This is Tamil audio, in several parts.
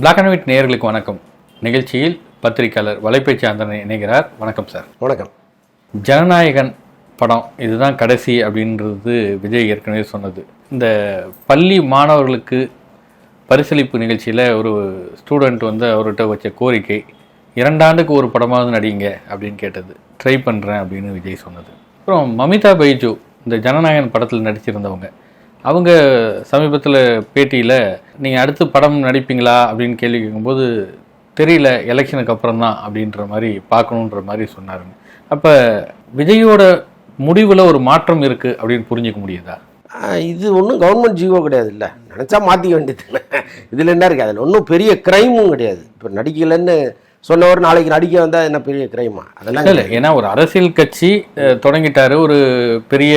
பிளாக் அண்ட் ஒயிட் நேயர்களுக்கு வணக்கம். நிகழ்ச்சியில் பத்திரிக்கையாளர் வலைப்பேச்சு ஆந்தனை இணைகிறார். வணக்கம் சார். வணக்கம். ஜனநாயகன் படம் இதுதான் கடைசி அப்படின்றது விஜய் ஏற்கனவே சொன்னது. இந்த பள்ளி மாணவர்களுக்கு பரிசளிப்பு நிகழ்ச்சியில் ஒரு ஸ்டூடெண்ட் வந்து அவர்கிட்ட வச்ச கோரிக்கை இரண்டாண்டுக்கு ஒரு படமாவது நடிங்க அப்படின்னு கேட்டது. ட்ரை பண்ணுறேன் அப்படின்னு விஜய் சொன்னது. அப்புறம் மமிதா பைஜு இந்த ஜனநாயகன் படத்தில் நடிச்சிருந்தவங்க அவங்க சமீபத்தில் பேட்டியில் நீங்கள் அடுத்து படம் நடிப்பீங்களா? அப்படின்னு கேள்வி கேட்கும்போது தெரியல எலெக்ஷனுக்கு அப்புறம் தான் அப்படின்ற மாதிரி பார்க்கணுன்ற மாதிரி சொன்னாருங்க. அப்போ விஜயோட முடிவில் ஒரு மாற்றம் இருக்குது அப்படின்னு புரிஞ்சுக்க முடியுதா? இது ஒன்றும் கவர்மெண்ட் ஜீவோ கிடையாது இல்லை நினச்சா மாற்றிக்க வேண்டியது இதில் என்ன இருக்குது அதில் ஒன்றும் பெரிய க்ரைமும் கிடையாது. இப்போ நடிக்கலைன்னு சொன்னவர் நாளைக்கு நடிக்க வந்தால் என்ன பெரிய கிரைமா? அதெல்லாம் இல்லை ஏன்னா ஒரு அரசியல் கட்சி தொடங்கிட்டாரு. ஒரு பெரிய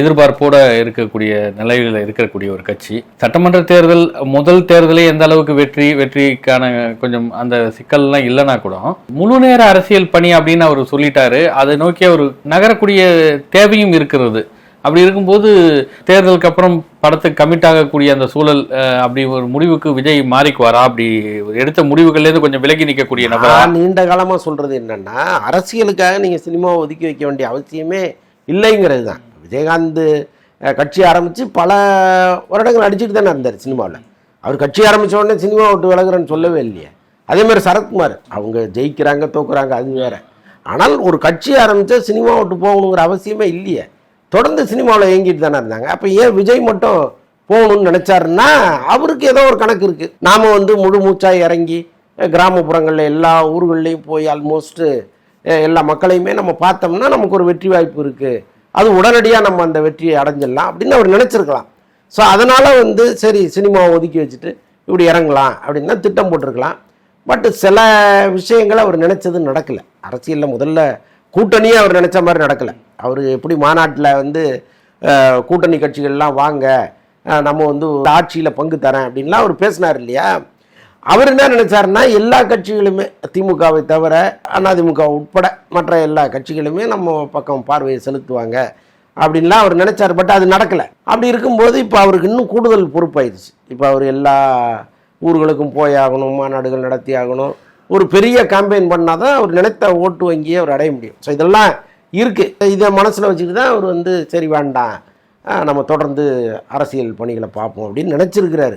எதிர்பார்ப்போட இருக்கக்கூடிய நிலையில் இருக்கக்கூடிய ஒரு கட்சி. சட்டமன்ற தேர்தல் முதல் தேர்தலே எந்த அளவுக்கு வெற்றி வெற்றிக்கான கொஞ்சம் அந்த சிக்கல்லாம் இல்லைன்னா கூட முழு நேர அரசியல் பணி அப்படின்னு அவர் சொல்லிட்டாரு. அதை நோக்கி அவர் நகரக்கூடிய தேவையும் இருக்கிறது. அப்படி இருக்கும்போது தேர்தலுக்கு அப்புறம் படத்துக்கு கமிட் ஆகக்கூடிய அந்த சூழல் அப்படி ஒரு முடிவுக்கு விஜய் மாறிக்குவாரா? அப்படி எடுத்த முடிவுகள்லேருந்து கொஞ்சம் விலகி நிற்கக்கூடிய நபரா? நான் நீண்ட காலமாக சொல்கிறது என்னென்னா அரசியலுக்காக நீங்கள் சினிமாவை ஒதுக்கி வைக்க வேண்டிய அவசியமே இல்லைங்கிறது தான் விஜயகாந்த் கட்சி ஆரம்பித்து பல வருடங்கள் நடிச்சுட்டு தானே இருந்தார் சினிமாவில். அவர் கட்சி ஆரம்பித்த உடனே சினிமா விட்டு விலகுறேன்னு சொல்லவே இல்லையே. அதே மாதிரி சரத்குமார் அவங்க ஜெயிக்கிறாங்க தோக்குறாங்க அது வேற. ஆனால் ஒரு கட்சி ஆரம்பித்தா சினிமா விட்டு போகணுங்கிற அவசியமே இல்லையே. தொடர்ந்து சினிமாவில் இயங்கிட்டு தானே இருந்தாங்க. அப்போ ஏன் விஜய் மட்டும் போகணும்னு நினச்சாருன்னா அவருக்கு ஏதோ ஒரு கணக்கு இருக்குது நாம் வந்து முழு மூச்சாக இறங்கி கிராமப்புறங்களில் எல்லா ஊர்கள்லேயும் போய் ஆல்மோஸ்ட்டு எல்லா மக்களையுமே நம்ம பார்த்தோம்னா நமக்கு ஒரு வெற்றி வாய்ப்பு இருக்குது அது உடனடியாக நம்ம அந்த வெற்றியை அடைஞ்சிடலாம் அப்படின்னு அவர் நினச்சிருக்கலாம். ஸோ அதனால் வந்து சரி சினிமாவை ஒதுக்கி வச்சுட்டு இப்படி இறங்கலாம் அப்படின்னு தான் திட்டம் போட்டிருக்கலாம். பட் சில விஷயங்களை அவர் நினச்சது நடக்கலை. அரசியலில் முதல்ல கூட்டணியே அவர் நினச்ச மாதிரி நடக்கலை. அவர் எப்படி மாநாட்டில் வந்து கூட்டணி கட்சிகள்லாம் வாங்க நம்ம வந்து ஆட்சியில் பங்கு தரேன் அப்படின்லாம் அவர் பேசினார் இல்லையா? அவர் என்ன நினச்சாருன்னா எல்லா கட்சிகளுமே திமுகவை தவிர அதிமுக உட்பட மற்ற எல்லா கட்சிகளுமே நம்ம பக்கம் பார்வையை செலுத்துவாங்க அப்படின்லாம் அவர் நினச்சார். பட் அது நடக்கலை. அப்படி இருக்கும்போது இப்போ அவருக்கு இன்னும் கூடுதல் பொறுப்பாயிருச்சு இப்போ அவர் எல்லா ஊர்களுக்கும் போய் ஆகணும் மாநாடுகள் நடத்தி ஆகணும். ஒரு பெரிய கேம்பெயின் பண்ணால் தான் அவர் நினைத்த ஓட்டு வங்கியை அவர் அடைய முடியும். ஸோ இதெல்லாம் இருக்குது இதை மனசில் வச்சுக்கிட்டு தான் அவர் வந்து சரி வேண்டாம். நம்ம தொடர்ந்து அரசியல் பணிகளை பார்ப்போம் அப்படின்னு நினச்சிருக்கிறாரு.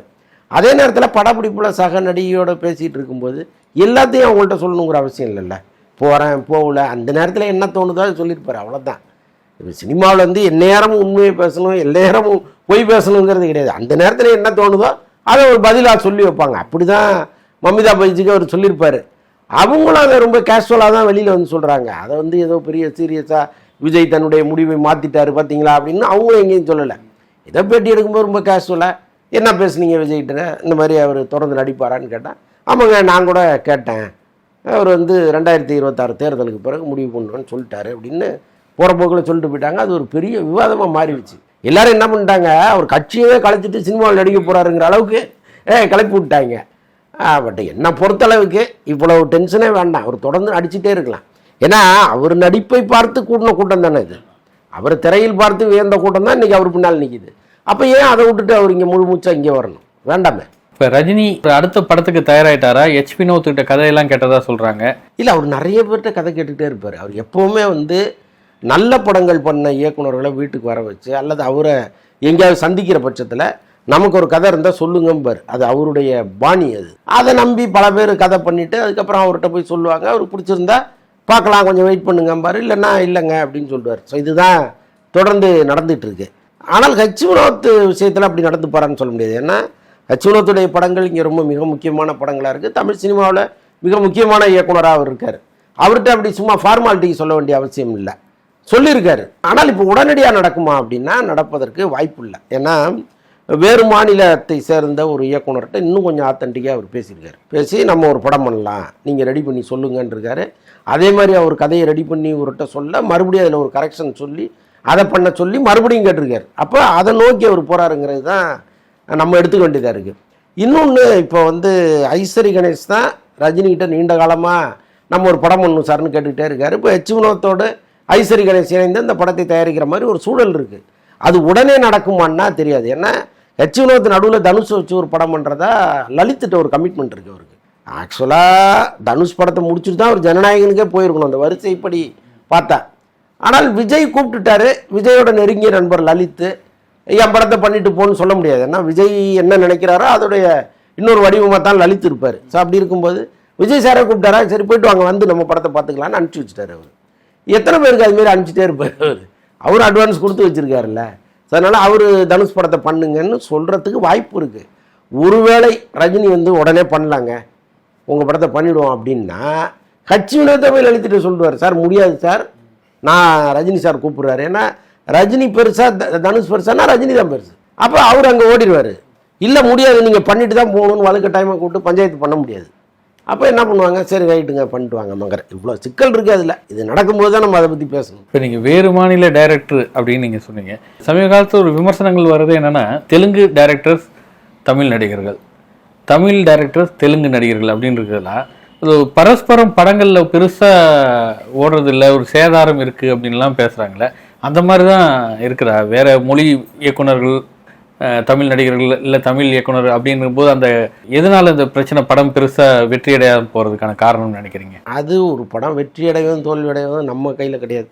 அதே நேரத்தில் படப்பிடிப்பில் சக நடிகையோட பேசிகிட்டு இருக்கும்போது எல்லாத்தையும் அவங்கள்ட்ட சொல்லணுங்கிற அவசியம் இல்லைல்ல. போகிறேன் போகல. அந்த நேரத்தில் என்ன தோணுதோ அது சொல்லியிருப்பார். அவ்வளோதான் இப்போ சினிமாவில் வந்து எந்நேரமும் உண்மையை பேசணும் எந்நேரமும் பொய் பேசணுங்கிறது கிடையாது. அந்த நேரத்தில் என்ன தோணுதோ அதை ஒரு பதிலாக சொல்லி வைப்பாங்க. அப்படி தான் மமிதா பைஜிக்கு அவர் சொல்லியிருப்பார். அவங்களும் அதை ரொம்ப கேஷுவலாக தான் வெளியில் வந்து சொல்கிறாங்க அதை வந்து ஏதோ பெரிய சீரியஸாக விஜய் தன்னுடைய முடிவை மாற்றிட்டாரு பார்த்தீங்களா அப்படின்னு அவங்களும் எங்கேயும் சொல்லலை. இதை பேட்டி எடுக்கும்போது ரொம்ப கேஷுவலாக என்ன பேசுனீங்க விஜய்கிட்ட? இந்த மாதிரி அவர் தொடர்ந்து நடிப்பாரான்னு கேட்டால் ஆமாங்க நான் கூட கேட்டேன். அவர் வந்து ரெண்டாயிரத்தி இருபத்தாறு தேர்தலுக்கு பிறகு முடிவு பண்ணுவேன்னு சொல்லிட்டாரு அப்படின்னு போகிற போக்கில் சொல்லிட்டு போயிட்டாங்க. அது ஒரு பெரிய விவாதமாக மாறிடுச்சு. எல்லாரும் என்ன பண்ணிட்டாங்க அவர் கட்சியவே கலைச்சிட்டு சினிமாவில் நடிக்க போகிறாருங்கிற அளவுக்கு கிளப்பி விட்டாங்க. பட் என்னை பொறுத்தளவுக்கு இவ்வளவு டென்ஷனே வேண்டாம். அவர் தொடர்ந்து நடிச்சிட்டே இருக்கலாம். ஏன்னா அவர் நடிப்பை பார்த்து கூட்டின கூட்டம் தானே இது. அவர் திரையில் பார்த்து வியந்த கூட்டம் தான் இன்றைக்கி அவர் பின்னால் நிற்கிது அப்போ ஏன் அதை விட்டுட்டு அவர் இங்கே முழு மூச்சா இங்கே வரணும்? வேண்டாமே. இப்போ ரஜினி அடுத்த படத்துக்கு தயாராயிட்டாரா? ஹெச் வினோத் கிட்ட கதையெல்லாம் கேட்டதா சொல்றாங்க. இல்லை அவர் நிறைய பேர்கிட்ட கதை கேட்டுக்கிட்டே இருப்பார். அவர் எப்போவுமே வந்து நல்ல படங்கள் பண்ண இயக்குனர்களை வீட்டுக்கு வர வச்சு அல்லது அவரை எங்கேயாவது சந்திக்கிற பட்சத்தில் நமக்கு ஒரு கதை இருந்தால் சொல்லுங்கம்பார். அது அவருடைய பாணி அது. அதை நம்பி பல பேர் கதை பண்ணிவிட்டு அதுக்கப்புறம் அவர்கிட்ட போய் சொல்லுவாங்க. அவருக்கு பிடிச்சிருந்தா பார்க்கலாம் கொஞ்சம் வெயிட் பண்ணுங்கம்பார். இல்லைன்னா இல்லைங்க அப்படின்னு சொல்லுவார். ஸோ இதுதான் தொடர்ந்து நடந்துகிட்ருக்கு ஆனால் ஹச் வினோத் விஷயத்தில் அப்படி நடந்து போகிறான்னு சொல்ல முடியாது. ஏன்னா ஹச் வினோத்துடைய படங்கள் இங்கே ரொம்ப மிக முக்கியமான படங்களாக இருக்குது தமிழ் சினிமாவில் மிக முக்கியமான இயக்குனராக அவர் இருக்கார். அவர்கிட்ட அப்படி சும்மா ஃபார்மாலிட்டிக்கு சொல்ல வேண்டிய அவசியம் இல்லை. சொல்லியிருக்காரு. ஆனால் இப்போ உடனடியாக நடக்குமா அப்படின்னா நடப்பதற்கு வாய்ப்பு இல்லை. ஏன்னா வேறு மாநிலத்தை சேர்ந்த ஒரு இயக்குனர்கிட்ட இன்னும் கொஞ்சம் ஆத்தன்டிக்காக அவர் பேசியிருக்காரு. பேசி நம்ம ஒரு படம் பண்ணலாம். நீங்கள் ரெடி பண்ணி சொல்லுங்கன்னு இருக்காரு அதே மாதிரி அவர் கதையை ரெடி பண்ணி ஒருகிட்ட சொல்ல மறுபடியும் அதில் ஒரு கரெக்ஷன் சொல்லி அதை பண்ண சொல்லி மறுபடியும் கேட்டிருக்காரு. அப்போ அதை நோக்கி அவர் போகிறாருங்கிறது தான் நம்ம எடுத்துக்க வேண்டியதாக இருக்குது இன்னொன்று இப்போ வந்து ஐஸ்வரி கணேஷ் தான் ரஜினிகிட்ட நீண்ட காலமாக நம்ம ஒரு படம் பண்ணணும் சார்னு கேட்டுக்கிட்டே இருக்காரு. இப்போ எச் வினோத்தோடு ஐஸ்வரி கணேஷ் இணைந்து இந்த படத்தை தயாரிக்கிற மாதிரி ஒரு சூழல் இருக்குது அது உடனே நடக்குமான்னா தெரியாது. ஏன்னா கட்சி நடுவில் தனுஷ் வச்சு ஒரு படம் பண்ணுறதா லலித்துட்ட ஒரு கமிட்மெண்ட் இருக்குது அவருக்கு. ஆக்சுவலாக தனுஷ் படத்தை முடிச்சுட்டு தான் அவர் ஜனநாயகனுக்கே போயிருக்கணும். அந்த வரிசைப்படி பார்த்தா. ஆனால் விஜய் கூப்பிட்டுட்டாரு. விஜயோட நெருங்கிய நண்பர் லலித்து. என் படத்தை பண்ணிட்டு போன்னு சொல்ல முடியாது. ஏன்னா விஜய் என்ன நினைக்கிறாரோ அதோடைய இன்னொரு வடிவமாக தான் லலித் இருப்பார். ஸோ அப்படி இருக்கும்போது விஜய் சாரை கூப்பிட்டாரா? சரி போயிட்டு வாங்க வந்து நம்ம படத்தை பார்த்துக்கலான்னு அனுப்பிச்சி வச்சுட்டாரு அவர். எத்தனை பேருக்கு அதுமாரி அனுப்பிச்சிட்டே இருப்பார் அவர்? அவர் அட்வான்ஸ் கொடுத்து வச்சிருக்காருல்ல. ஸோ அதனால் அவர் தனுஷ் படத்தை பண்ணுங்கன்னு சொல்கிறதுக்கு வாய்ப்பு இருக்குது ஒருவேளை ரஜினி வந்து உடனே பண்ணலாங்க. உங்கள் படத்தை பண்ணிவிடுவோம் அப்படின்னா கட்சி வினோத்தை போய் சொல்லுவார் சார் முடியாது சார். நான் ரஜினி சார் கூப்பிடுறாரு. ஏன்னா ரஜினி பெருசாக த- தனுஷ் பெருசானா ரஜினி தான் பெருசு. அப்போ அவர் அங்கே ஓடிடுவார். இல்லை முடியாது. நீங்கள் பண்ணிட்டு தான் போகணும்னு வழுக்க டைமை கூப்பிட்டு பஞ்சாயத்து பண்ண முடியாது. அப்போ என்ன பண்ணுவாங்க? சரி ரைட்டுங்க பண்ணிட்டு வாங்க மகர் இவ்வளோ சிக்கல் இருக்குது அதில். இது நடக்கும்போது தான் நம்ம அதை பற்றி பேசணும். இப்போ நீங்கள் வேறு மாநில டைரக்டர் அப்படின்னு நீங்கள் சொன்னீங்க. சமீப காலத்தில் ஒரு விமர்சனங்கள் வர்றது என்னென்னா தெலுங்கு டைரக்டர்ஸ் தமிழ் நடிகர்கள். தமிழ் டைரக்டர்ஸ் தெலுங்கு நடிகர்கள் அப்படின்னு இருக்கிறதுலாம் அது பரஸ்பரம் படங்களில் பெருசாக ஓடுறதில்ல ஒரு சேதாரம் இருக்குது அப்படின்லாம் பேசுகிறாங்களே அந்த மாதிரி தான் இருக்கிறா வேறு மொழி இயக்குனர்கள் தமிழ் நடிகர்கள் இல்லை தமிழ் இயக்குனர் அப்படின்னும் போது அந்த எதனால இந்த பிரச்சனை படம் பெருசாக வெற்றியடையாம போகிறதுக்கான காரணம்னு நினைக்கிறீங்க? அது ஒரு படம் வெற்றி அடைவதும் தோல்வி நம்ம கையில் கிடையாது.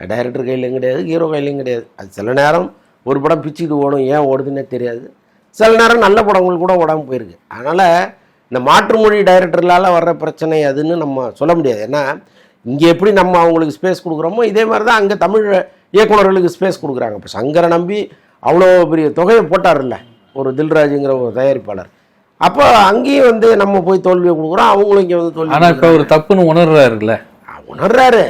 டைரக்டர் கையிலையும் கிடையாது ஹீரோ கையிலையும் கிடையாது. அது சில நேரம் ஒரு படம் பிச்சுக்கிட்டு ஓடும் ஏன் ஓடுதுன்னே தெரியாது. சில நேரம் நல்ல படங்கள் கூட ஓடாமல் போயிருக்கு. அதனால் இந்த மாற்று மொழி டைரக்டர்களால் வர்ற பிரச்சனை அதுன்னு நம்ம சொல்ல முடியாது. ஏன்னா இங்கே எப்படி நம்ம அவங்களுக்கு ஸ்பேஸ் கொடுக்குறோமோ இதே மாதிரி தான் அங்கே தமிழ் இயக்குனர்களுக்கு ஸ்பேஸ் கொடுக்குறாங்க. இப்போ சங்கரை நம்பி அவ்வளோ பெரிய தொகையை போட்டார்ல ஒரு தில்ராஜுங்கிற ஒரு தயாரிப்பாளர். அப்போ அங்கேயும் வந்து நம்ம போய் தோல்வியை கொடுக்குறோம் அவங்களும் இங்கே வந்து தோல்வி ஆனால் இப்போ ஒரு தப்புன்னு உணர்றாருல்ல. உணர்றாரு.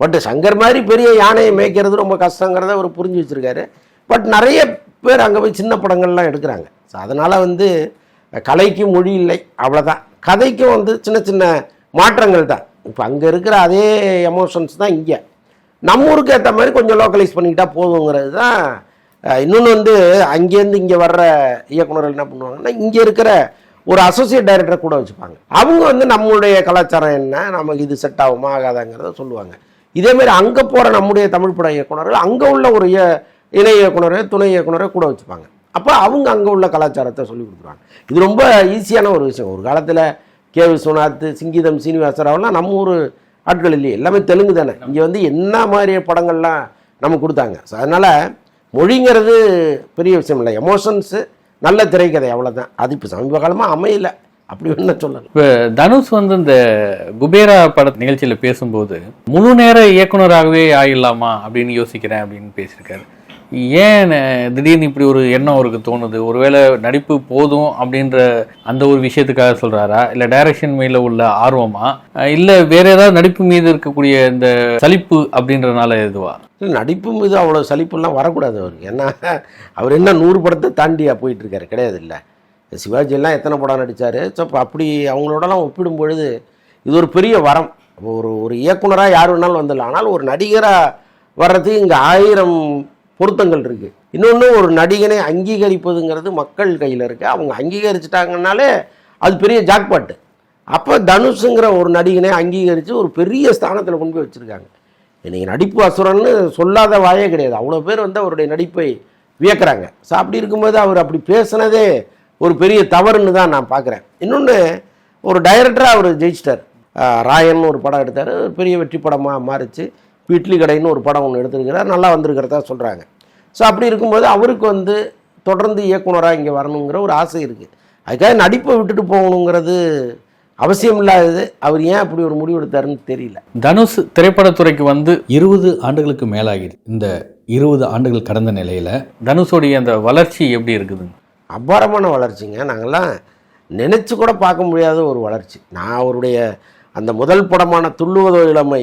பட் சங்கர் மாதிரி பெரிய யானையை மேய்க்கிறது ரொம்ப கஷ்டங்கிறத அவர் புரிஞ்சு வச்சிருக்காரு. பட் நிறைய பேர் அங்கே போய் சின்ன படங்கள்லாம் எடுக்கிறாங்க. ஸோ அதனால் வந்து கலைக்கு மொழி இல்லை அவ்வளோதான் கதைக்கும் வந்து சின்ன சின்ன மாற்றங்கள் தான். இப்போ அங்கே இருக்கிற அதே எமோஷன்ஸ் தான் இங்கே. நம்ம ஊருக்கு ஏற்ற மாதிரி கொஞ்சம் லோக்கலைஸ் பண்ணிக்கிட்டா போதுங்கிறது தான் இன்னொன்று வந்து அங்கேருந்து இங்கே வர்ற இயக்குனர்கள் என்ன பண்ணுவாங்கன்னா இங்கே இருக்கிற ஒரு அசோசியேட் டைரக்டரை கூட வச்சுப்பாங்க. அவங்க வந்து நம்மளுடைய கலாச்சாரம் என்ன நமக்கு இது செட் ஆகுமா ஆகாதாங்கிறத சொல்லுவாங்க. இதேமாரி அங்கே போகிற நம்முடைய தமிழ் பட இயக்குநர்கள் அங்கே உள்ள ஒரு இய- இணை இயக்குநரை துணை இயக்குனரை கூட வச்சுப்பாங்க. அப்போ அவங்க அங்கே உள்ள கலாச்சாரத்தை சொல்லி கொடுக்குறாங்க இது ரொம்ப ஈஸியான ஒரு விஷயம். ஒரு காலத்தில் கே விஸ்வநாத் சிங்கீதம் சீனிவாசராவெல்லாம் நம்ம ஊர் ஆட்கள் இல்லையே. எல்லாமே தெலுங்கு தானே. இங்கே வந்து என்ன மாதிரி படங்கள்லாம் நமக்கு கொடுத்தாங்க. ஸோ அதனால் மொழிங்கிறது பெரிய விஷயம் இல்லை எமோஷன்ஸு நல்ல திரைக்கதை அவ்வளோதான் அது இப்போ சமீப காலமாக அமையல. அப்படி ஒன்று சொல்லலாம். இப்போ தனுஷ் வந்து இந்த குபேரா பட நிகழ்ச்சியில் பேசும்போது முழு நேர இயக்குனராகவே ஆயிடலாமா அப்படின்னு யோசிக்கிறேன் அப்படின்னு பேசியிருக்காரு. ஏன் திடீர்னு இப்படி ஒரு எண்ணம் அவருக்கு தோணுது? ஒருவேளை நடிப்பு போதும் அப்படின்ற அந்த ஒரு விஷயத்துக்காக சொல்றாரா? இல்ல டைரக்ஷன் மேல உள்ள ஆர்வமா? இல்லை இல்ல வேற ஏதாவது நடிப்பு மீது இருக்கக்கூடிய இந்த சலிப்பு அப்படின்றனால எதுவா? நடிப்பு மீது அவ்வளோ சலிப்புலாம் வரக்கூடாது அவருக்கு. ஏன்னா அவர் என்ன நூறு படத்தை தாண்டியா போயிட்டு இருக்காரு கிடையாது இல்லை சிவாஜியெல்லாம் எத்தனை படம் நடித்தார் ஸோ அப்போ அப்படி அவங்களோடலாம் ஒப்பிடும் பொழுது இது ஒரு பெரிய வரம். ஒரு ஒரு இயக்குனராக யார் வேணாலும் வந்துடலாம். ஆனால் ஒரு நடிகராக வர்றதுக்கு இங்கே ஆயிரம் பொருத்தங்கள் இருக்குது இன்னொன்று ஒரு நடிகனை அங்கீகரிப்பதுங்கிறது மக்கள் கையில் இருக்குது அவங்க அங்கீகரிச்சிட்டாங்கனாலே அது பெரிய ஜாக்பாட்டு அப்போ தனுஷுங்கிற ஒரு நடிகனை அங்கீகரித்து ஒரு பெரிய ஸ்தானத்தில் கொண்டு போய் வச்சுருக்காங்க. இன்றைக்கி நடிப்பு அசுரன்னு சொல்லாத வாயே கிடையாது. அவ்வளோ பேர் வந்து அவருடைய நடிப்பை வியக்கிறாங்க. ஸோ அப்படி இருக்கும்போது அவர் அப்படி பேசுனதே ஒரு பெரிய தவறுன்னு தான் நான் பார்க்குறேன் இன்னொன்று ஒரு டைரக்டராக அவர் ஜெயிச்சிட்டார். ராயன் ஒரு படம் எடுத்தார். பெரிய வெற்றி படமாக மாறிச்சு. இட்லி கடைன்னு ஒரு படம் ஒன்று எடுத்திருக்கிறார். நல்லா வந்திருக்கிறதா சொல்கிறாங்க ஸோ அப்படி இருக்கும்போது அவருக்கு வந்து தொடர்ந்து இயக்குனராக இங்கே வரணுங்கிற ஒரு ஆசை இருக்குது அதுக்காக நடிப்பை விட்டுட்டு போகணுங்கிறது அவசியம் இல்லாதது. அவர் ஏன் அப்படி ஒரு முடிவு எடுத்தாருன்னு தெரியல. தனுஷ் திரைப்படத்துறைக்கு வந்து இருபது ஆண்டுகளுக்கு மேலாகிது இந்த இருபது ஆண்டுகள் கடந்த நிலையில தனுஷோடைய அந்த வளர்ச்சி எப்படி இருக்குது? அபாரமான வளர்ச்சிங்க. நாங்கள்லாம் நினச்சி கூட பார்க்க முடியாத ஒரு வளர்ச்சி. நான் அவருடைய அந்த முதல் படமான துள்ளுவதோ இளமை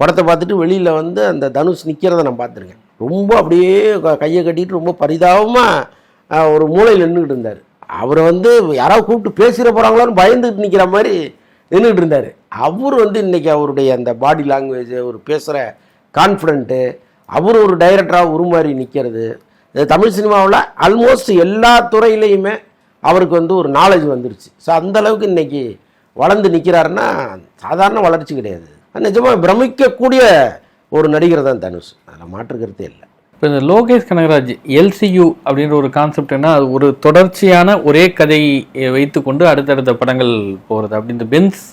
படத்தை பார்த்துட்டு வெளியில் வந்து அந்த தனுஷ் நிற்கிறத நான் பார்த்துருக்கேன். ரொம்ப அப்படியே கையை கட்டிட்டு ரொம்ப பரிதாபமாக ஒரு மூலையில் நின்றுக்கிட்டு இருந்தார். அவரை வந்து யாராவது கூப்பிட்டு பேசிட போகிறாங்களோன்னு பயந்துட்டு நிற்கிற மாதிரி நின்றுக்கிட்டு இருந்தார். அவர் வந்து இன்றைக்கி அவருடைய அந்த பாடி லாங்குவேஜ் ஒரு பேசுகிற கான்ஃபிடென்ட்டு அவர் ஒரு டைரக்டராக உருமாறி நிற்கிறது தமிழ் சினிமாவில் ஆல்மோஸ்ட் எல்லா துறையிலையுமே அவருக்கு வந்து ஒரு நாலேஜ் வந்துருச்சு. ஸோ அந்தளவுக்கு இன்றைக்கி இன்னைக்கு வளர்ந்து நிற்கிறாருன்னா சாதாரண வளர்ச்சி கிடையாது. நிஜமாக பிரமிக்கக்கூடிய ஒரு நடிகர் தான் தனுஷ். அதில் மாற்று கருத்தே இல்லை. இப்போ இந்த லோகேஷ் கனகராஜ் எல்சியு அப்படின்ற ஒரு கான்செப்ட் என்ன அது ஒரு தொடர்ச்சியான ஒரே கதையை வைத்துக்கொண்டு அடுத்தடுத்த படங்கள் போகிறது அப்படி இந்த பென்ஸ்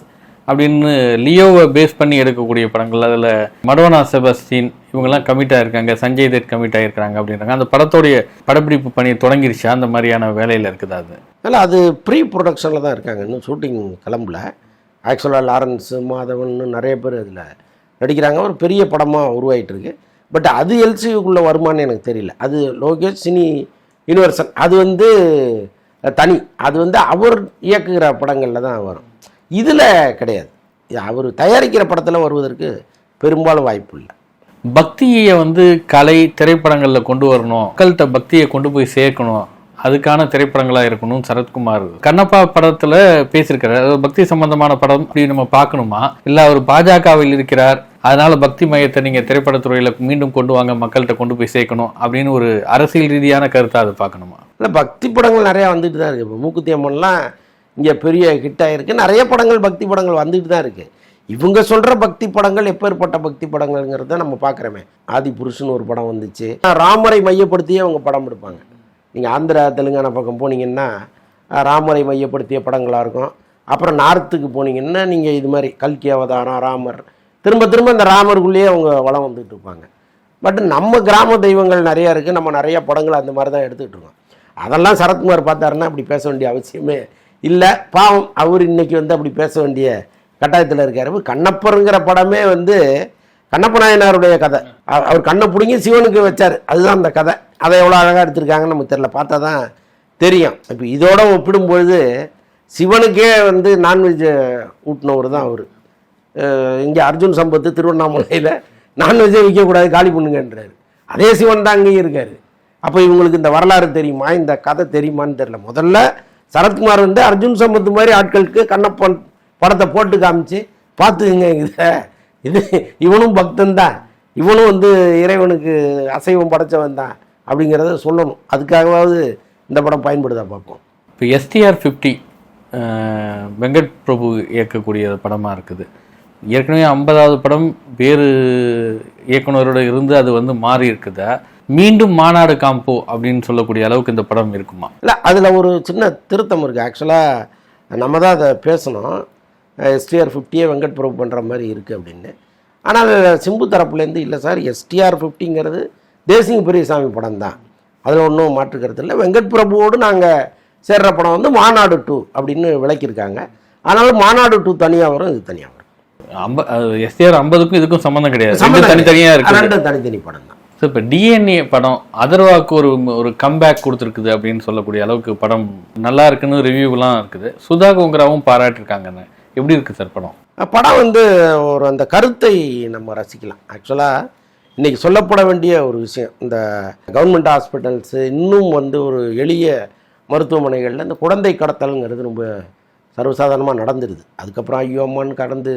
அப்படின்னு லியோவை பேஸ் பண்ணி எடுக்கக்கூடிய படங்கள் அதில் மடோனா செபஸ்டின் இவங்கெல்லாம் கமிட் ஆயிருக்காங்க சஞ்சய் தத் கமிட் ஆயிருக்காங்க அப்படின்றாங்க. அந்த படத்தோடைய படப்பிடிப்பு பணி தொடங்கிருச்சா. அந்த மாதிரியான வேலையில் இருக்குதா அது. இல்லை அது ப்ரீ ப்ரொடக்ஷனில் தான் இருக்காங்க. இன்னும் ஷூட்டிங் கிளம்பல. ஆக்சுவலாக லாரன்ஸ் மாதவன் நிறைய பேர் அதில் நடிக்கிறாங்க. ஒரு பெரிய படமாக உருவாயிட்டு இருக்கு பட் அது எல்சியுக்குள்ளே வருமானு எனக்கு தெரியல. அது லோகேஷ் சினி யூனிவர்சல் அது வந்து தனி. அது வந்து அவர் இயக்குகிற படங்களில் தான் வரும். இதில் கிடையாது. அவர் தயாரிக்கிற படத்தில் வருவதற்கு பெரும்பாலும் வாய்ப்பு இல்லை. பக்தியை வந்து கலை திரைப்படங்களில் கொண்டு வரணும். மக்கள்கிட்ட பக்தியை கொண்டு போய் சேர்க்கணும். அதுக்கான திரைப்படங்களா இருக்கணும் சரத்குமார். கண்ணப்பா படத்துல பேசியிருக்கிறார் அதாவது பக்தி சம்பந்தமான படம் அப்படி நம்ம பார்க்கணுமா? இல்ல அவர் பாஜகவில் இருக்கிறார். அதனால பக்தி மையத்தை நீங்க திரைப்படத்துறையில மீண்டும் கொண்டு வாங்க மக்கள்கிட்ட கொண்டு போய் சேர்க்கணும் அப்படின்னு ஒரு அரசியல் ரீதியான கருத்தை அதை பார்க்கணுமா? இல்லை பக்தி படங்கள் நிறையா வந்துட்டு தான் இருக்குது இப்போ மூக்குத்தி அம்மன்லாம் இங்கே பெரிய ஹிட் இருக்குது நிறைய படங்கள் பக்தி படங்கள் வந்துட்டு தான் இருக்குது இவங்க சொல்கிற பக்தி படங்கள் எப்பேற்பட்ட பக்தி படங்கள்ங்கிறத நம்ம பார்க்குறோமே. ஆதி புருஷன் ஒரு படம் வந்துச்சு. ராமரை மையப்படுத்தியே அவங்க படம் எடுப்பாங்க. நீங்கள் ஆந்திரா தெலுங்கானா பக்கம் போனீங்கன்னா ராமரை மையப்படுத்திய படங்களாக இருக்கும். அப்புறம் நார்த்துக்கு போனீங்கன்னா நீங்கள் இது மாதிரி கல்கி அவதாரம் ராமர் திரும்ப திரும்ப இந்த ராமருக்குள்ளேயே அவங்க வளம் வந்துட்டு இருப்பாங்க. பட் நம்ம கிராம தெய்வங்கள் நிறையா இருக்குது நம்ம நிறையா படங்கள் அந்த மாதிரி தான் எடுத்துக்கிட்டு இருக்கோம். அதெல்லாம் சரத்குமார் பார்த்தாருன்னா அப்படி பேச வேண்டிய அவசியமே இல்லை. பாவம் அவர் இன்றைக்கி வந்து அப்படி பேச வேண்டிய கட்டாயத்தில் இருக்கார். கண்ணப்பருங்கிற படமே வந்து கண்ணப்ப நாயனாருடைய கதை அவர் கண்ணை பிடுங்கி சிவனுக்கு வச்சார். அதுதான் அந்த கதை. அதை எவ்வளோ அழகாக எடுத்திருக்காங்கன்னு நமக்கு தெரியல. பார்த்தா தான் தெரியும். இப்போ இதோட ஒப்பிடும்பொழுது சிவனுக்கே வந்து நான்வெஜ் ஊட்டினவர் தான் அவர். இங்கே அர்ஜுன் சம்பத்து திருவண்ணாமலையில் நான்வெஜ்ஜே விற்கக்கூடாது காலி பண்ணுங்கன்றாரு. அதே சிவன் தான் அங்கேயும் இருக்கார். அப்போ இவங்களுக்கு இந்த வரலாறு தெரியுமா? இந்த கதை தெரியுமான்னு தெரியல. முதல்ல சரத்குமார் வந்து அர்ஜுன் சம்பத்து மாதிரி ஆட்களுக்கு கண்ணப்பன் படத்தை போட்டு காமிச்சு பார்த்துக்குங்க இதை. இது இவனும் பக்தன் தான். இவனும் வந்து இறைவனுக்கு அசைவம் படைச்சவன் தான் அப்படிங்கிறத சொல்லணும். அதுக்காகவாவது இந்த படம் பயன்படுதா பார்ப்போம். இப்போ எஸ்டிஆர் ஃபிஃப்டி வெங்கட் பிரபு இயக்கக்கூடிய படமாக இருக்குது. ஏற்கனவே ஐம்பதாவது படம் வேறு இயக்குனரோட இருந்து அது வந்து மாறி இருக்குதா? மீண்டும் மாநாடு காம்போ அப்படின்னு சொல்லக்கூடிய அளவுக்கு இந்த படம் இருக்குமா? இல்லை அதில் ஒரு சின்ன திருத்தம் இருக்குது ஆக்சுவலாக நம்ம தான் அதை பேசணும். எஸ்டிஆர் ஃபிஃப்டியே வெங்கட் பிரபு பண்ணுற மாதிரி இருக்குது அப்படின்னு. ஆனால் சிம்பு தரப்புலேருந்து இல்லை சார் எஸ்டிஆர் ஃபிஃப்டிங்கிறது தேசிங்க பெரியசாமி படம் தான். அதில் ஒன்றும் மாற்றுக்கிறது இல்லை. வெங்கட் பிரபுவோடு நாங்கள் சேர்ற படம் வந்து மாநாடு டூ அப்படின்னு விளக்கியிருக்காங்க. ஆனாலும் மாநாடு டூ தனியாக வரும் இது தனியாக வரும். ஐம்ப எஸ்டிஆர் ஐம்பதுக்கும் இதுக்கும் சம்மந்தம் கிடையாது. தனித்தனியாக. இருக்குது. ரெண்டும் தனித்தனி படம் தான். ஸோ இப்போ டிஎன்ஏ படம் அதர்வாக்கு ஒரு ஒரு கம்பேக் கொடுத்துருக்குது அப்படின்னு சொல்லக்கூடிய அளவுக்கு படம் நல்லா இருக்குன்னு ரிவ்யூலாம் இருக்குது. சுதா கோங்கராவும் பாராட்டிருக்காங்கன்னு. எப்படி இருக்குது சார் படம்? படம் வந்து ஒரு அந்த கருத்தை நம்ம ரசிக்கலாம். ஆக்சுவலாக இன்றைக்கி சொல்லப்பட வேண்டிய ஒரு விஷயம். இந்த கவர்மெண்ட் ஹாஸ்பிட்டல்ஸு இன்னும் வந்து ஒரு எளிய மருத்துவமனைகளில் இந்த குழந்தை கடத்தல்ங்கிறது ரொம்ப சர்வசாதாரணமாக நடந்துருது. அதுக்கப்புறம் ஐயோ அம்மான்னு கடந்து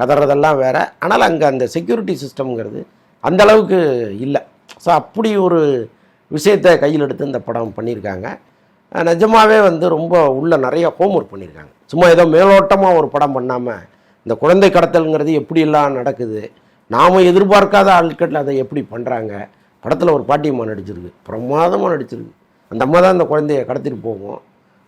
கதறதெல்லாம் வேறு. ஆனால் அங்கே அந்த செக்யூரிட்டி சிஸ்டம்ங்கிறது அந்த அளவுக்கு இல்லை. ஸோ அப்படி ஒரு விஷயத்தை கையில் எடுத்து இந்த படம் பண்ணியிருக்காங்க. நிஜமாகவே நிஜமாவே வந்து ரொம்ப உள்ள நிறைய ஹோம்ஒர்க் பண்ணியிருக்காங்க சும்மா ஏதோ மேலோட்டமாக ஒரு படம் பண்ணாமல் இந்த குழந்தை கடத்தல்ங்கிறது எப்படியெல்லாம் நடக்குது? நாம் எதிர்பார்க்காத ஆட்கள் அதை எப்படி பண்ணுறாங்க படத்தில் ஒரு பாட்டியம்மா நடிச்சிருக்கு. பிரமாதமாக நடிச்சிருக்கு. அந்த அம்மா தான் அந்த குழந்தைய கடத்திட்டு போவோம்.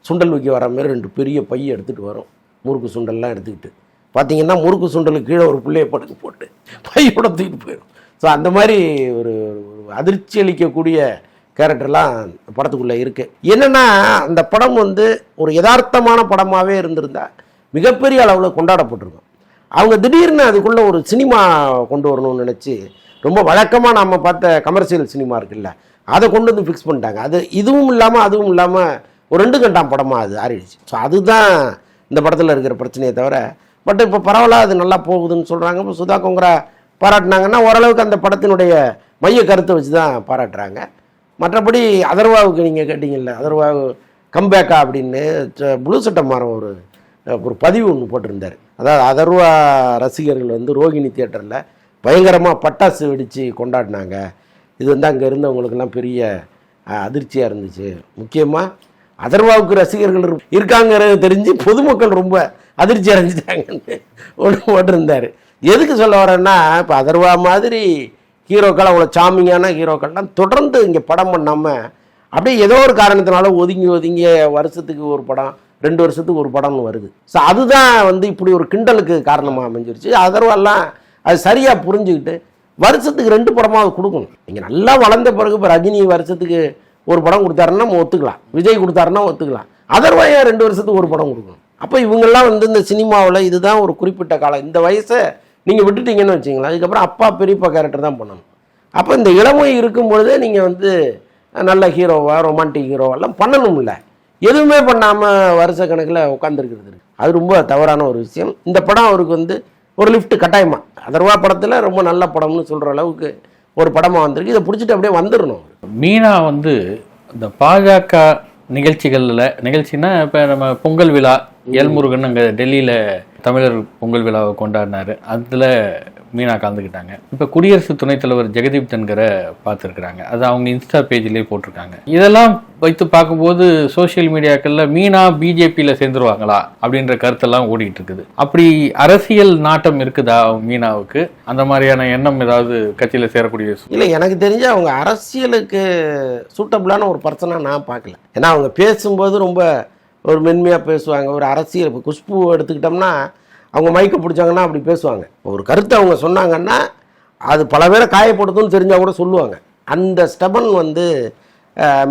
சுண்டல் வைக்க வர மாதிரி ரெண்டு பெரிய பைய எடுத்துகிட்டு வரும். முறுக்கு சுண்டல்லாம் எடுத்துக்கிட்டு. பார்த்தீங்கன்னா முறுக்கு சுண்டலுக்கு கீழே ஒரு பிள்ளைய படுக்க போட்டு பையோட தூக்கிட்டு போயிடும். ஸோ அந்த மாதிரி ஒரு அதிர்ச்சி அளிக்கக்கூடிய கேரக்டர்லாம் படத்துக்குள்ளே இருக்குது என்னென்னா அந்த படம் வந்து ஒரு யதார்த்தமான படமாகவே இருந்திருந்தால் மிகப்பெரிய அளவில் கொண்டாடப்பட்டிருக்கும். அவங்க திடீர்னு அதுக்குள்ளே ஒரு சினிமா கொண்டு வரணும்னு நினச்சி ரொம்ப வழக்கமாக நாம் பார்த்த கமர்ஷியல் சினிமா இருக்குல்ல அதை கொண்டு வந்து ஃபிக்ஸ் பண்ணிட்டாங்க. அது இதுவும் இல்லாமல் அதுவும் இல்லாமல் ஒரு ரெண்டு கண்டாம் படமாக அது ஆறிடுச்சு. ஸோ அதுதான் இந்த படத்தில் இருக்கிற பிரச்சனையை தவிர பட் இப்போ பரவாயில்ல அது நல்லா போகுதுன்னு சொல்கிறாங்க இப்போ சுதா கொங்கரா பாராட்டினாங்கன்னா ஓரளவுக்கு அந்த படத்தினுடைய மைய கருத்தை வச்சு தான் பாராட்டுறாங்க. மற்றபடி அதர்வாவுக்கு நீங்கள் கேட்டிங்கல்ல அதர்வாவு கம்பேக்கா அப்படின்னு புளு சட்டம் மாறம் ஒரு ஒரு பதிவு ஒன்று போட்டிருந்தார். அதாவது அதர்வா ரசிகர்கள் வந்து ரோகிணி தியேட்டரில் பயங்கரமாக பட்டாசு வெடித்து கொண்டாடினாங்க. இது வந்து அங்கே இருந்தவங்களுக்கெல்லாம் பெரிய அதிர்ச்சியாக இருந்துச்சு. முக்கியமாக அதர்வாவுக்கு ரசிகர்கள் இருக்காங்கிறது தெரிஞ்சு பொதுமக்கள் ரொம்ப அதிர்ச்சி அடைஞ்சிட்டாங்கன்னு ஒன்று போட்டிருந்தார். எதுக்கு சொல்ல வரேன்னா இப்போ அதர்வா மாதிரி ஹீரோக்கள் அவ்வளோ சாமிங்கான ஹீரோக்கள்லாம் தொடர்ந்து இங்கே படம் பண்ணாமல் அப்படியே ஏதோ ஒரு காரணத்தினால ஒதுங்கி ஒதுங்கி வருஷத்துக்கு ஒரு படம் ரெண்டு வருஷத்துக்கு ஒரு படம்னு வருது. ஸோ அதுதான் வந்து இப்படி ஒரு கிண்டலுக்கு காரணமாக அமைஞ்சிருச்சு. அதர்வெல்லாம் அது சரியாக புரிஞ்சுக்கிட்டு வருஷத்துக்கு ரெண்டு படமாவது கொடுக்கணும். நீங்கள் நல்லா வளர்ந்த பிறகு இப்போ ரஜினி வருஷத்துக்கு ஒரு படம் கொடுத்தாருன்னா நம்ம ஒத்துக்கலாம். விஜய் கொடுத்தாருன்னா ஒத்துக்கலாம். அதர்வாயா ரெண்டு வருஷத்துக்கு ஒரு படம் கொடுக்கணும்? அப்போ இவங்கெல்லாம் வந்து இந்த சினிமாவில் இதுதான் ஒரு குறிப்பிட்ட காலம். இந்த வயசை நீங்கள் விட்டுட்டீங்கன்னு வச்சிங்களேன். அதுக்கப்புறம் அப்பா பெரியப்பா கேரக்டர் தான் பண்ணணும். அப்போ இந்த இளமை இருக்கும் பொழுதே நீங்கள் வந்து நல்ல ஹீரோவா ரொமான்டிக் ஹீரோவெல்லாம் பண்ணணும்ல. எதுவுமே பண்ணாமல் வருஷ கணக்கில் உட்காந்துருக்கிறது அது ரொம்ப தவறான ஒரு விஷயம். இந்த படம் அவருக்கு வந்து ஒரு லிஃப்ட் கட்டாயமா. அதர்வா படத்தில் ரொம்ப நல்ல படம்னு சொல்கிற அளவுக்கு ஒரு படமாக வந்திருக்கு. இதை பிடிச்சிட்டு அப்படியே வந்துடணும் மீனா வந்து இந்த பாஜக நிகழ்ச்சிகளில் நிகழ்ச்சின்னா இப்போ நம்ம பொங்கல் விழா எல்முருகன் அங்கே டெல்லியில் தமிழர் பொங்கல் விழாவை கொண்டாடினாரு. அதில் மீனா கலந்துக்கிட்டாங்க. இப்போ குடியரசு துணைத் தலைவர் ஜெகதீப் தன்கரை பார்த்துருக்குறாங்க. அது அவங்க இன்ஸ்டா பேஜ்லேயே போட்டிருக்காங்க. இதெல்லாம் வைத்து பார்க்கும்போது சோஷியல் மீடியாக்களில் மீனா பிஜேபியில் சேர்ந்துருவாங்களா அப்படின்ற கருத்தெல்லாம் ஓடிட்டு இருக்குது. அப்படி அரசியல் நாட்டம் இருக்குதா மீனாவுக்கு? அந்த மாதிரியான எண்ணம் ஏதாவது கட்சியில் சேரக்கூடிய இல்லை எனக்கு தெரிஞ்ச அவங்க அரசியலுக்கு சூட்டபிளான ஒரு பர்சனாக நான் பார்க்கல. ஏன்னா அவங்க பேசும்போது ரொம்ப ஒரு மென்மையாக பேசுவாங்க ஒரு அரசியல் இப்போ குஷ்பு எடுத்துக்கிட்டோம்னா அவங்க மைக்கை பிடிச்சாங்கன்னா அப்படி பேசுவாங்க. ஒரு கருத்தை அவங்க சொன்னாங்கன்னா அது பல பேரை காயப்படுத்தும்னு தெரிஞ்சால் கூட சொல்லுவாங்க. அந்த ஸ்டபன் வந்து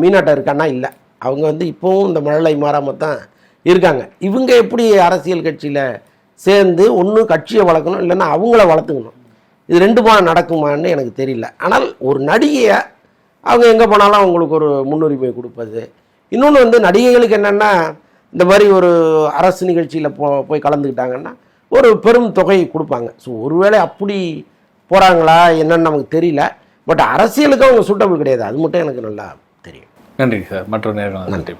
மீனாட்டம் இருக்கான்னா இல்லை. அவங்க வந்து இப்போவும் இந்த மழலை மாறாமல் தான் இருக்காங்க. இவங்க எப்படி அரசியல் கட்சியில் சேர்ந்து ஒன்று கட்சியை வளர்க்கணும் இல்லைன்னா அவங்கள வளர்த்துக்கணும்? இது ரெண்டுமா நடக்குமான்னு எனக்கு தெரியல. ஆனால் ஒரு நடிகையை அவங்க எங்கே போனாலும் அவங்களுக்கு ஒரு முன்னுரிமை கொடுப்பது. இன்னொன்று வந்து நடிகைகளுக்கு என்னென்னா இந்த மாதிரி ஒரு அரசு நிகழ்ச்சியில் போ போய் கலந்துக்கிட்டாங்கன்னா ஒரு பெரும் தொகை கொடுப்பாங்க. ஸோ ஒருவேளை அப்படி போகிறாங்களா என்னன்னு நமக்கு தெரியல. பட் அரசியலுக்கு அவங்க சூட்டபிள் கிடையாது. அது மட்டும் எனக்கு நல்லா தெரியும். நன்றி சார். மற்றொரு நேரம் நன்றி.